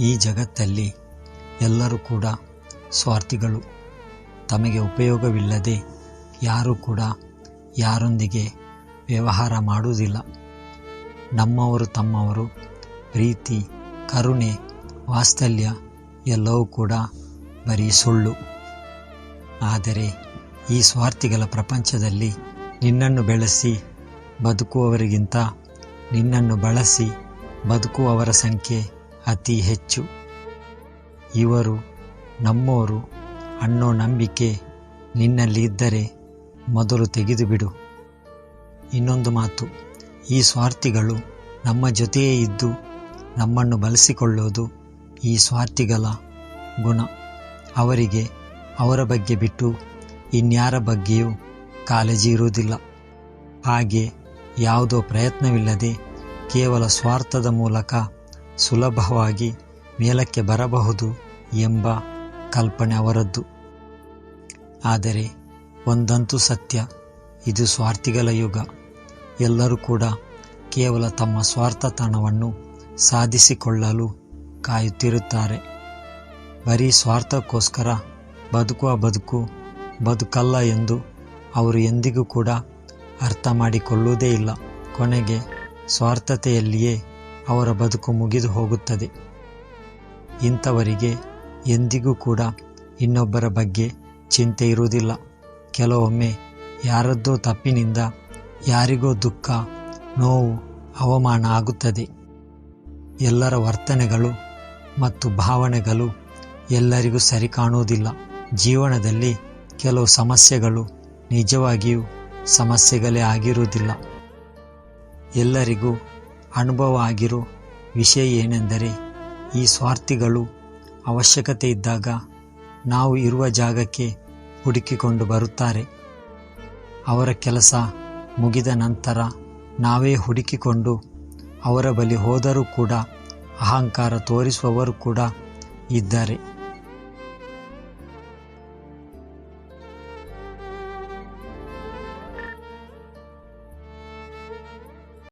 ಈ ಜಗತ್ತಲ್ಲಿ ಎಲ್ಲರೂ ಕೂಡ ಸ್ವಾರ್ಥಿಗಳು. ತಮಗೆ ಉಪಯೋಗವಿಲ್ಲದೆ ಯಾರೂ ಕೂಡ ಯಾರೊಂದಿಗೆ ವ್ಯವಹಾರ ಮಾಡುವುದಿಲ್ಲ. ನಮ್ಮವರು ತಮ್ಮವರು, ಪ್ರೀತಿ, ಕರುಣೆ, ವಾತ್ಸಲ್ಯ ಎಲ್ಲವೂ ಕೂಡ ಬರೀ ಸುಳ್ಳು. ಆದರೆ ಈ ಸ್ವಾರ್ಥಿಗಳ ಪ್ರಪಂಚದಲ್ಲಿ ನಿನ್ನನ್ನು ಬೆಳೆಸಿ ಬದುಕುವವರಿಗಿಂತ ನಿನ್ನನ್ನು ಬಳಸಿ ಬದುಕುವವರ ಸಂಖ್ಯೆ ಅತಿ ಹೆಚ್ಚು. ಇವರು ನಮ್ಮೋರು ಅನ್ನೋ ನಂಬಿಕೆ ನಿನ್ನಲ್ಲಿ ಇದ್ದರೆ ಮೊದಲು ತೆಗೆದುಬಿಡು. ಇನ್ನೊಂದು ಮಾತು, ಈ ಸ್ವಾರ್ಥಿಗಳು ನಮ್ಮ ಜೊತೆಯೇ ಇದ್ದು ನಮ್ಮನ್ನು ಬಳಸಿಕೊಳ್ಳೋದು ಈ ಸ್ವಾರ್ಥಿಗಳ ಗುಣ. ಅವರಿಗೆ ಅವರ ಬಗ್ಗೆ ಬಿಟ್ಟು ಇನ್ಯಾರ ಬಗ್ಗೆಯೂ ಕಾಳಜಿ ಇರುವುದಿಲ್ಲ. ಹಾಗೆ ಯಾವುದೋ ಪ್ರಯತ್ನವಿಲ್ಲದೆ ಕೇವಲ ಸ್ವಾರ್ಥದ ಮೂಲಕ ಸುಲಭವಾಗಿ ಮೇಲಕ್ಕೆ ಬರಬಹುದು ಎಂಬ ಕಲ್ಪನೆ ಅವರದ್ದು. ಆದರೆ ಒಂದಂತೂ ಸತ್ಯ, ಇದು ಸ್ವಾರ್ಥಿಗಳ ಯುಗ. ಎಲ್ಲರೂ ಕೂಡ ಕೇವಲ ತಮ್ಮ ಸ್ವಾರ್ಥತನವನ್ನು ಸಾಧಿಸಿಕೊಳ್ಳಲು ಕಾಯುತ್ತಿರುತ್ತಾರೆ. ಬರೀ ಸ್ವಾರ್ಥಕ್ಕೋಸ್ಕರ ಬದುಕುವ ಬದುಕು ಬದುಕಲ್ಲ ಎಂದು ಅವರು ಎಂದಿಗೂ ಕೂಡ ಅರ್ಥ ಮಾಡಿಕೊಳ್ಳುವುದೇ ಇಲ್ಲ. ಕೊನೆಗೆ ಸ್ವಾರ್ಥತೆಯಲ್ಲಿಯೇ ಅವರ ಬದುಕು ಮುಗಿದು ಹೋಗುತ್ತದೆ. ಇಂಥವರಿಗೆ ಎಂದಿಗೂ ಕೂಡ ಇನ್ನೊಬ್ಬರ ಬಗ್ಗೆ ಚಿಂತೆ ಇರುವುದಿಲ್ಲ. ಕೆಲವೊಮ್ಮೆ ಯಾರದ್ದೋ ತಪ್ಪಿನಿಂದ ಯಾರಿಗೋ ದುಃಖ, ನೋವು, ಅವಮಾನ ಆಗುತ್ತದೆ. ಎಲ್ಲರ ವರ್ತನೆಗಳು ಮತ್ತು ಭಾವನೆಗಳು ಎಲ್ಲರಿಗೂ ಸರಿ ಕಾಣುವುದಿಲ್ಲ. ಜೀವನದಲ್ಲಿ ಕೆಲವು ಸಮಸ್ಯೆಗಳು ನಿಜವಾಗಿಯೂ ಸಮಸ್ಯೆಗಳೇ ಆಗಿರುವುದಿಲ್ಲ. ಎಲ್ಲರಿಗೂ ಅನುಭವ ಆಗಿರೋ ವಿಷಯ ಏನೆಂದರೆ, ಈ ಸ್ವಾರ್ಥಿಗಳು ಅವಶ್ಯಕತೆ ಇದ್ದಾಗ ನಾವು ಇರುವ ಜಾಗಕ್ಕೆ ಹುಡುಕಿಕೊಂಡು ಬರುತ್ತಾರೆ. ಅವರ ಕೆಲಸ ಮುಗಿದ ನಂತರ ನಾವೇ ಹುಡುಕಿಕೊಂಡು ಅವರ ಬಳಿ ಹೋದರೂ ಕೂಡ ಅಹಂಕಾರ ತೋರಿಸುವವರು ಕೂಡ ಇದ್ದಾರೆ.